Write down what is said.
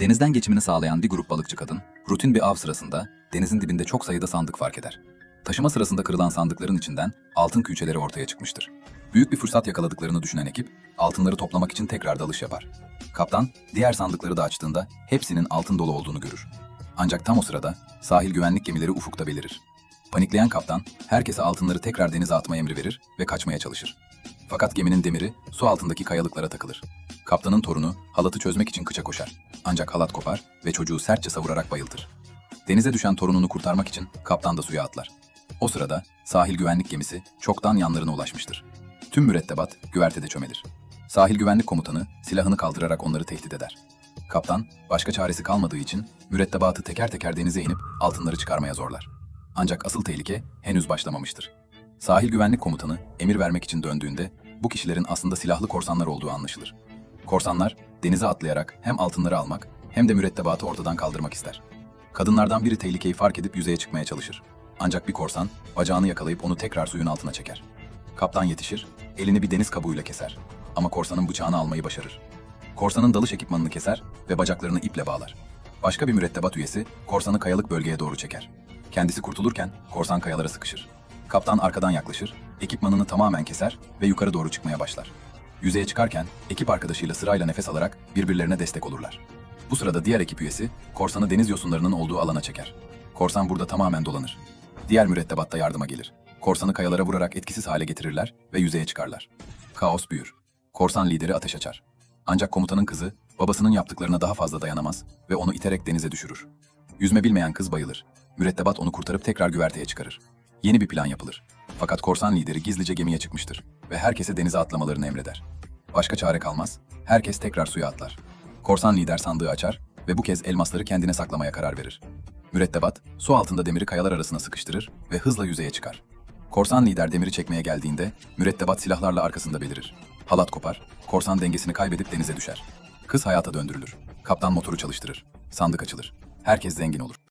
Denizden geçimini sağlayan bir grup balıkçı kadın, rutin bir av sırasında denizin dibinde çok sayıda sandık fark eder. Taşıma sırasında kırılan sandıkların içinden altın külçeleri ortaya çıkmıştır. Büyük bir fırsat yakaladıklarını düşünen ekip, altınları toplamak için tekrar dalış yapar. Kaptan, diğer sandıkları da açtığında hepsinin altın dolu olduğunu görür. Ancak tam o sırada sahil güvenlik gemileri ufukta belirir. Panikleyen kaptan, herkese altınları tekrar denize atma emri verir ve kaçmaya çalışır. Fakat geminin demiri su altındaki kayalıklara takılır. Kaptanın torunu halatı çözmek için kıça koşar. Ancak halat kopar ve çocuğu sertçe savurarak bayıltır. Denize düşen torununu kurtarmak için kaptan da suya atlar. O sırada sahil güvenlik gemisi çoktan yanlarına ulaşmıştır. Tüm mürettebat güvertede çömelir. Sahil güvenlik komutanı silahını kaldırarak onları tehdit eder. Kaptan başka çaresi kalmadığı için mürettebatı teker teker denize inip altınları çıkarmaya zorlar. Ancak asıl tehlike henüz başlamamıştır. Sahil güvenlik komutanı emir vermek için döndüğünde bu kişilerin aslında silahlı korsanlar olduğu anlaşılır. Korsanlar denize atlayarak hem altınları almak hem de mürettebatı ortadan kaldırmak ister. Kadınlardan biri tehlikeyi fark edip yüzeye çıkmaya çalışır. Ancak bir korsan bacağını yakalayıp onu tekrar suyun altına çeker. Kaptan yetişir, elini bir deniz kabuğuyla keser. Ama korsanın bıçağını almayı başarır. Korsanın dalış ekipmanını keser ve bacaklarını iple bağlar. Başka bir mürettebat üyesi korsanı kayalık bölgeye doğru çeker. Kendisi kurtulurken korsan kayalara sıkışır. Kaptan arkadan yaklaşır, ekipmanını tamamen keser ve yukarı doğru çıkmaya başlar. Yüzeye çıkarken ekip arkadaşıyla sırayla nefes alarak birbirlerine destek olurlar. Bu sırada diğer ekip üyesi korsanı deniz yosunlarının olduğu alana çeker. Korsan burada tamamen dolanır. Diğer mürettebat da yardıma gelir. Korsanı kayalara vurarak etkisiz hale getirirler ve yüzeye çıkarlar. Kaos büyür. Korsan lideri ateş açar. Ancak komutanın kızı babasının yaptıklarına daha fazla dayanamaz ve onu iterek denize düşürür. Yüzme bilmeyen kız bayılır. Mürettebat onu kurtarıp tekrar güverteye çıkarır. Yeni bir plan yapılır. Fakat korsan lideri gizlice gemiye çıkmıştır ve herkese denize atlamalarını emreder. Başka çare kalmaz, herkes tekrar suya atlar. Korsan lider sandığı açar ve bu kez elmasları kendine saklamaya karar verir. Mürettebat, su altında demiri kayalar arasına sıkıştırır ve hızla yüzeye çıkar. Korsan lider demiri çekmeye geldiğinde, mürettebat silahlarla arkasında belirir. Halat kopar, korsan dengesini kaybedip denize düşer. Kız hayata döndürülür. Kaptan motoru çalıştırır. Sandık açılır. Herkes zengin olur.